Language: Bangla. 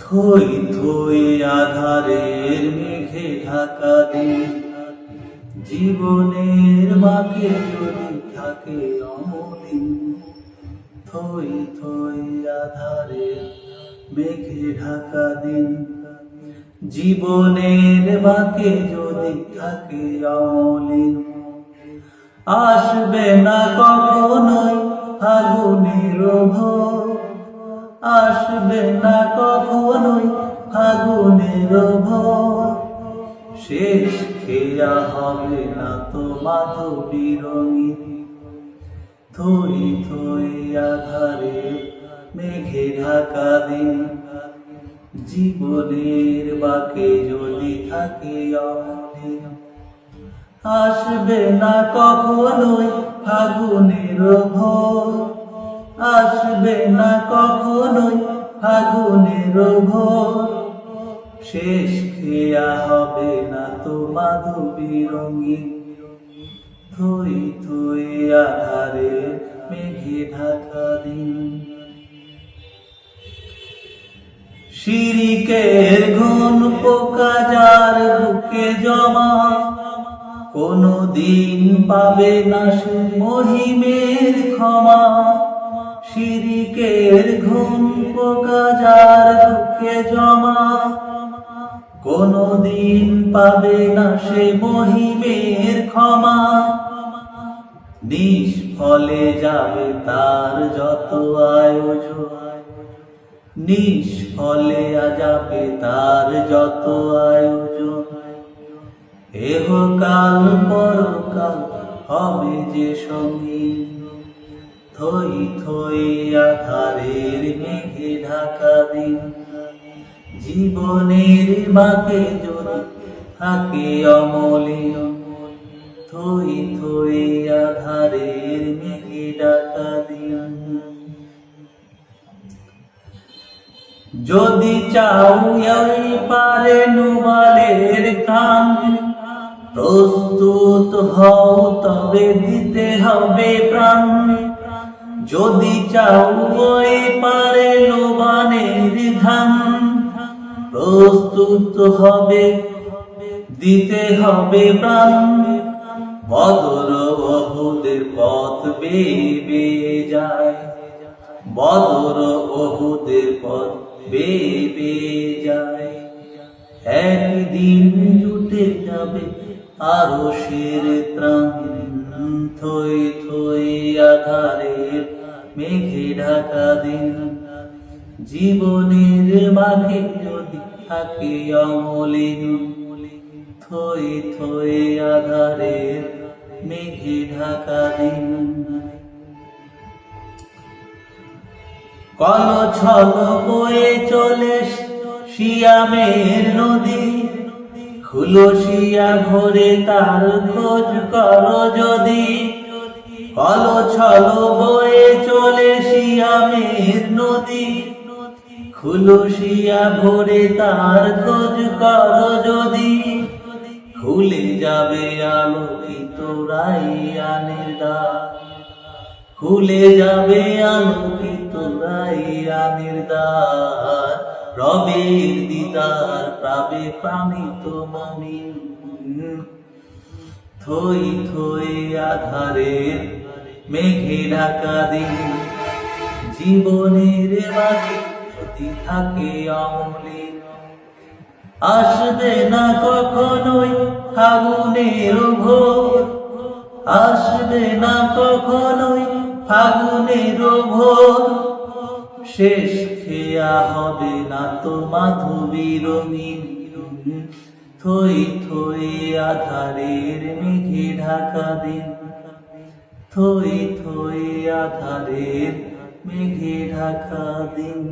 থই থই আধারের মেঘে ঢাকা দিন। জীবনের মাকে যদি থাকে অমলিন। থই থই আধারের মেঘে ঢাকা দিন। জীবনের বাকে যদি থাকে অমলিন। আসবে না কখনোই ফাগুনের ভোর আসবে না কখনোই ফাগুনের শেষ খেয়া হবে না তো মাধবী রঙিন। থই থই আধারে মেঘে ঢাকা দিন। জীবনের বাকে যদি থাকে অমলিন। আসবে না কখনোই ফাগুনের ভোর। আসবে না কখনোই ফাগুনের শেষ খেয়া হবে না তো মাধবী রঙিন। থই থই আধারে মেঘে ঢাকা দিন। শিরিকের ঘন পোকা যার বুকে জমা। কোনো দিন পাবে না সে মহিমের ক্ষমা। শিরিকের ঘুম পোকা যার বুকে জমা কোনো দিন পাবে না সে মহিমের ক্ষমা। নিষ্ফলে যাবে তার যত আয়োজন। নিষ্ফলে যাবে তার যত আয়োজন। এহ কাল পরকাল হবে যে সঙ্গী। থই থই আধারের মেঘে ঢাকা দিন। জীবনের বাকে যদি থাকে অমলিন থই থই আধারের মেঘে ঢাকা দিন। যদি চাও এই পারে নুবালের কান, প্রস্তুত হও তবে দিতে হবে যদি চাও ওই পারে লোবানের ধান প্রস্তুত হবে, দিতে হবে প্রাণ। বদর বহুদের পথ বেয়ে যায়, বদর বহুদের পথ বেয়ে যায়। একদিন জুটে যাবে আরও শের ত্রাণ, থই থই আধারের মেঘে ঢাকা দিন জীবনের মাঝে যদি থাকে অমলিন থই থই আধারের মেঘে ঢাকা দিন কল ছল বয়ে চলে শিয়ামের নদী খুলসিয়া ভরে তার খোঁজ কর যদি। কল ছল বয়ে চলে শিয়ামের নদী খুলসিয়া ভরে তার খোঁজ কর যদি। খুলে যাবে আলোকিত রাইয়ানের দ্বার খুলে যাবে আলোকিত রাইয়ানের দ্বার রবের দিদার পাবে প্রাণিত মমিন। থই থই আধারের মেঘে ঢাকা দিন জীবনের মাঝে যদি থাকে অমলিন আসবে না কখনোই ফাগুনের ভোর। আসবে না কখনোই ফাগুনের ভোর। শেষ খেয়া হবে না তো মাধবী থই থই আধারের মেঘে ঢাকা দিন থই থই আধারের মেঘে ঢাকা দিন।